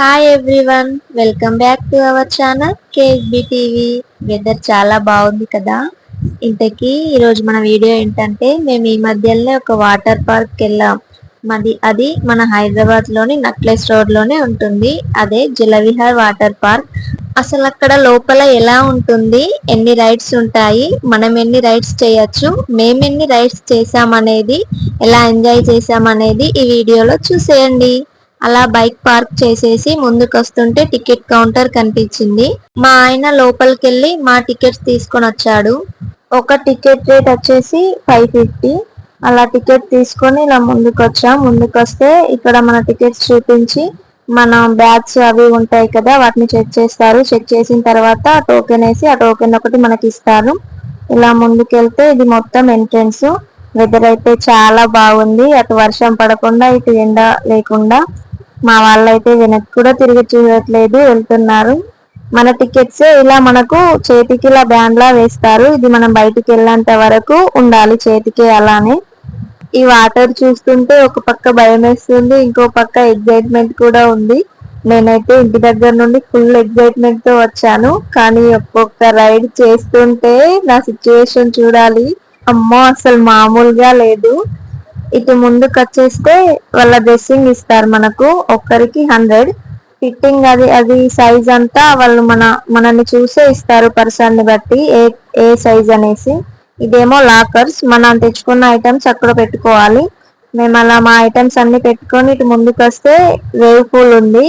Hi everyone welcome back to our channel KSB TV weather చాలా బాగుంది కదా? ఇంతకీ ఈరోజు మన వీడియో ఏంటంటే మేము ఈ మధ్యలోనే ఒక వాటర్ పార్క్ వెళ్ళాం మాది అది మన హైదరాబాద్లోని నక్లెస్ రోడ్లోనే ఉంటుంది. అదే జలవిహార్ వాటర్ పార్క్. అసలు అక్కడ లోపల ఎలా ఉంటుంది? ఎన్ని రైడ్స్ ఉంటాయి? మనం ఎన్ని రైడ్స్ చేయొచ్చు? మేము ఎన్ని రైడ్స్ చేసామనేది ఎలా ఎంజాయ్ చేసామనేది ఈ వీడియోలో చూసేయండి. అలా బైక్ పార్క్ చేసేసి ముందుకు వస్తుంటే టికెట్ కౌంటర్ కనిపించింది. మా ఆయన లోపలికి వెళ్ళి మా టికెట్స్ తీసుకొని వచ్చాడు. ఒక టికెట్ రేట్ వచ్చేసి ఫైవ్ ఫిఫ్టీ. అలా టికెట్ తీసుకొని ఇలా ముందుకు వచ్చాం ముందుకు వస్తే ఇక్కడ మన టికెట్స్ చూపించి మన బ్యాగ్స్ అవి ఉంటాయి కదా వాటిని చెక్ చేస్తారు. చెక్ చేసిన తర్వాత టోకెన్ వేసి ఆ టోకెన్ ఒకటి మనకి ఇస్తారు. ఇలా ముందుకెళ్తే ఇది మొత్తం ఎంట్రెన్స్. వెదర్ అయితే చాలా బాగుంది. అటు వర్షం పడకుండా ఇటు ఎండ లేకుండా. మా వాళ్ళైతే వెనక్కి కూడా తిరిగి చూడట్లేదు వెళ్తున్నారు. మన టికెట్స్ ఇలా మనకు చేతికి ఇలా బ్యాండ్ లా వేస్తారు. ఇది మనం బయటికి వెళ్ళేంత వరకు ఉండాలి చేతికి అలానే. ఈ వాటర్ చూస్తుంటే ఒక పక్క భయం వేస్తుంది ఇంకో పక్క ఎగ్జైట్మెంట్ కూడా ఉంది. నేనైతే ఇంటి దగ్గర నుండి ఫుల్ ఎగ్జైట్మెంట్తో వచ్చాను. కానీ ఒక్కొక్క రైడ్ చేస్తుంటే నా సిచ్యువేషన్ చూడాలి. అమ్మో అసలు మామూలుగా లేదు. ఇటు ముందు కట్ చేస్తే వాళ్ళ డ్రెస్సింగ్ ఇస్తారు మనకు. ఒక్కరికి హండ్రెడ్ ఫిట్టింగ్ అది అది సైజ్ అంతా వాళ్ళు మన మనల్ని చూసే ఇస్తారు పర్సన్ని బట్టి ఏ ఏ సైజ్ అనేసి. ఇదేమో లాకర్స్ మనం తెచ్చుకున్న ఐటమ్స్ అక్కడ పెట్టుకోవాలి. మేము అలా మా ఐటమ్స్ అన్ని పెట్టుకొని ఇటు ముందుకు వస్తే వేవ్ పూల్ ఉంది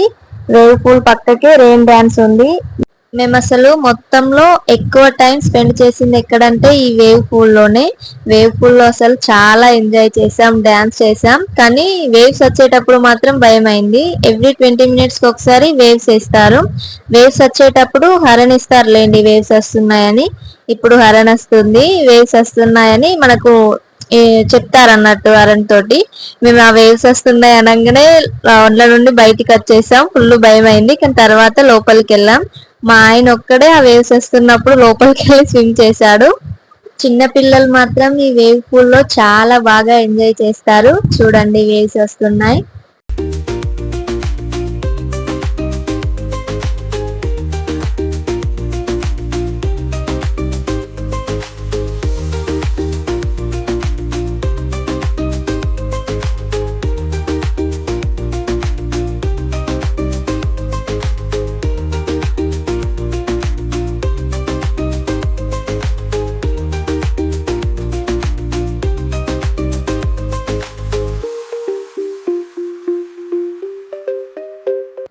వేవ్ పూల్ పక్కకే రెయిన్ డ్యాన్స్ ఉంది. మేము అసలు మొత్తంలో ఎక్కువ టైం స్పెండ్ చేసింది ఎక్కడంటే ఈ వేవ్ పూల్లోనే. వేవ్ పూల్లో అసలు చాలా ఎంజాయ్ చేసాం డ్యాన్స్ చేసాం. కానీ వేవ్స్ వచ్చేటప్పుడు మాత్రం భయం అయింది ఎవ్రీ ట్వంటీ మినిట్స్కి ఒకసారి వేవ్స్ వేస్తారు. వేవ్స్ వచ్చేటప్పుడు హరన్ ఇస్తారు లేండి వేవ్స్ వస్తున్నాయని. ఇప్పుడు హరన్ వస్తుంది వేవ్స్ వస్తున్నాయని మనకు చెప్తారన్నట్టు హరన్ తోటి. మేము ఆ వేవ్స్ వస్తున్నాయి అనగానే ఒండ్ల నుండి బయటికి వచ్చేసాం. ఫుల్ భయం అయింది కానీ తర్వాత లోపలికి వెళ్ళాం. మా ఆయన ఒక్కడే ఆ వేవ్స్ వస్తున్నప్పుడు లోపలికి వెళ్ళి స్విమ్ చేశాడు. చిన్న పిల్లలు మాత్రం ఈ వేవ్ పూల్లో చాలా బాగా ఎంజాయ్ చేస్తారు. చూడండి వేవ్స్ వస్తున్నాయి.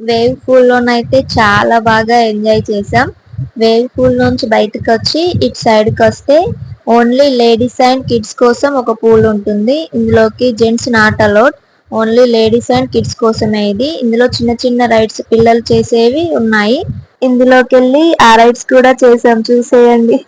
వేవ్ పూల్ లోనైతే చాలా బాగా ఎంజాయ్ చేసాం వేవ్ పూల్ నుంచి బయటకు వచ్చి ఇటు సైడ్కి వస్తే ఓన్లీ లేడీస్ అండ్ కిడ్స్ కోసం ఒక పూల్ ఉంటుంది. ఇందులోకి gents not allowed. Only ladies and kids కోసమే ఇది. ఇందులో చిన్న చిన్న రైడ్స్ పిల్లలు చేసేవి ఉన్నాయి. ఇందులోకి వెళ్ళి ఆ రైడ్స్ కూడా చేసాం చూసేయండి.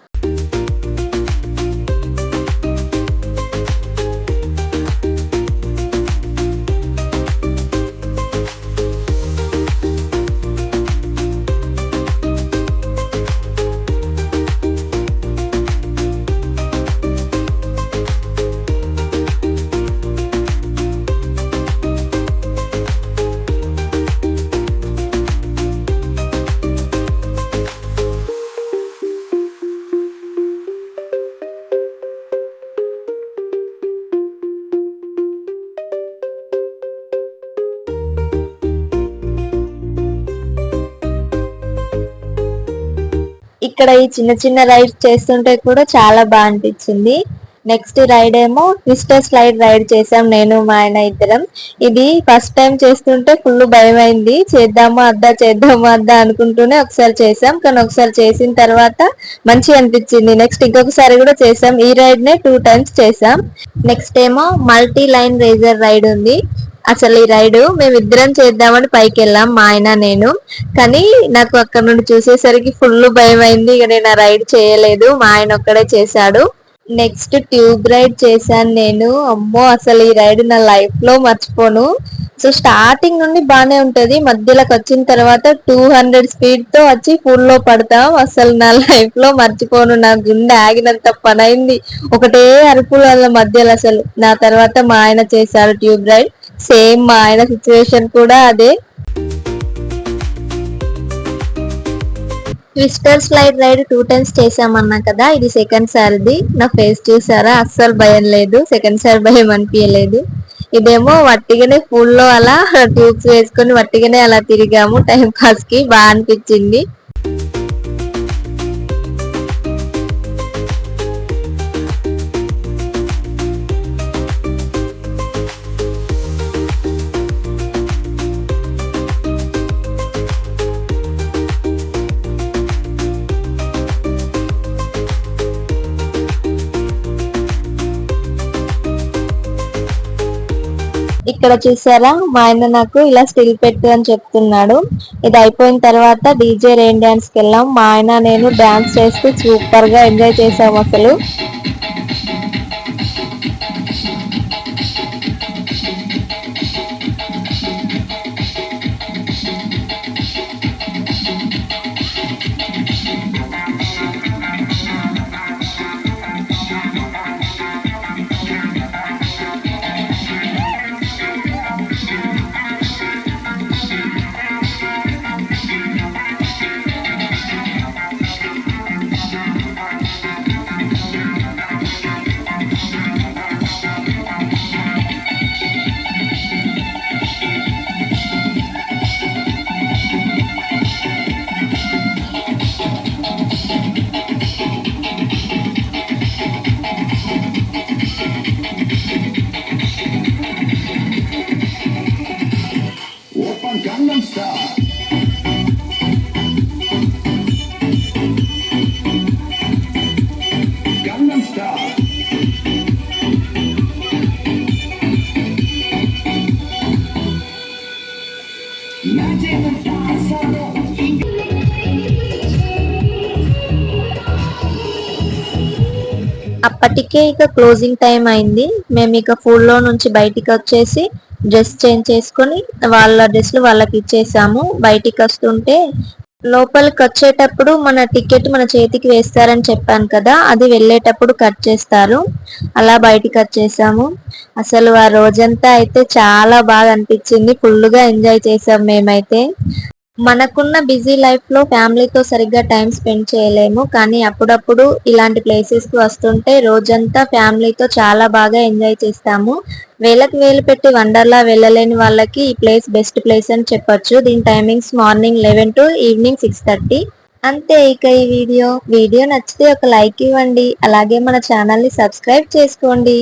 ఇక్కడ ఈ చిన్న చిన్న రైడ్స్ చేస్తుంటే కూడా చాలా బాగా అనిపించింది. నెక్స్ట్ రైడ్ ఏమో ట్విస్టర్ స్లైడ్ రైడ్ చేసాం నేను మా ఆయన ఇద్దరం. ఇది ఫస్ట్ టైం చేస్తుంటే ఫుల్ భయం అయింది చేద్దాము అద్దా చేద్దాము అద్దా అనుకుంటూనే ఒకసారి చేసాం కానీ ఒకసారి చేసిన తర్వాత మంచి అనిపించింది. నెక్స్ట్ ఇంకొకసారి కూడా చేసాం ఈ రైడ్ నే టూ టైమ్స్ చేసాం నెక్స్ట్ ఏమో మల్టీ లైన్ రేజర్ రైడ్ ఉంది. అసలు ఈ రైడ్ మేమిద్దరం చేద్దామని పైకి వెళ్ళాం మా ఆయన నేను. కానీ నాకు అక్కడ నుండి చూసేసరికి ఫుల్ భయం అయింది ఇక నేను ఆ రైడ్ చేయలేదు. మా ఆయన ఒక్కడే చేశాడు. నెక్స్ట్ ట్యూబ్ రైడ్ చేశాను నేను. అమ్మో అసలు ఈ రైడ్ నా లైఫ్లో మర్చిపోను. సో స్టార్టింగ్ నుండి బాగానే ఉంటది. మధ్యలోకి వచ్చిన తర్వాత టూ హండ్రెడ్ స్పీడ్తో వచ్చి ఫుల్లో పడతాం. అసలు నా లైఫ్లో మర్చిపోను. నా గుండె ఆగినంత పనైంది. ఒకటే అరుపుల మధ్యలో అసలు. నా తర్వాత మా ఆయన చేశారు ట్యూబ్ రైడ్. సేమ్ మా ఆయన సిచ్యువేషన్ కూడా అదే. Twister slide ride two times చేసామన్నా కదా ఇది సెకండ్ సార్ది. నా ఫేస్ చూసారా? అస్సలు భయం లేదు. సెకండ్ సార్ భయం అనిపించలేదు. ఇదేమో వట్టిగానే ఫుల్లో అలా ట్యూబ్స్ వేసుకొని వట్టిగానే అలా తిరిగాము టైం పాస్కి. బాగా అనిపించింది. ఇక్కడ చూసారా? మా ఆయన నాకు ఇలా స్టిల్ పెట్టు అని చెప్తున్నాడు. ఇది అయిపోయిన తర్వాత డీజే రెయిన్ డాన్స్కి వెళ్ళాం. మా ఆయన నేను డాన్స్ చేస్తూ సూపర్గా ఎంజాయ్ చేసాం అసలు. అప్పటికే ఇక క్లోజింగ్ టైం అయింది. మేము ఇక ఫుడ్లో నుంచి బయటికి వచ్చేసి డ్రెస్ చేంజ్ చేసుకొని వాళ్ళ డ్రెస్లు వాళ్ళకి ఇచ్చేసాము. బయటికి వస్తుంటే లోపలికి వచ్చేటప్పుడు మన టికెట్ మన చేతికి వేస్తారని చెప్పాను కదా అది వెళ్ళేటప్పుడు కట్ చేస్తారు. అలా బయటికి వచ్చేసాము. అసలు ఆ రోజంతా అయితే చాలా బాగా అనిపించింది. ఫుల్గా ఎంజాయ్ చేసాం మేమైతే. మనకున్న బిజీ లైఫ్లో ఫ్యామిలీతో సరిగ్గా టైం స్పెండ్ చేయలేము కానీ అప్పుడప్పుడు ఇలాంటి ప్లేసెస్కి వస్తుంటే రోజంతా ఫ్యామిలీతో చాలా బాగా ఎంజాయ్ చేస్తాము. వేలకు వేలు పెట్టి వండర్లా వెళ్ళలేని వాళ్ళకి ఈ ప్లేస్ బెస్ట్ ప్లేస్ అని చెప్పొచ్చు. దీని timings morning eleven to evening six thirty. అంతే ఇక ఈ వీడియో. వీడియో నచ్చితే ఒక లైక్ ఇవ్వండి. అలాగే మన ఛానల్ని సబ్స్క్రైబ్ చేసుకోండి.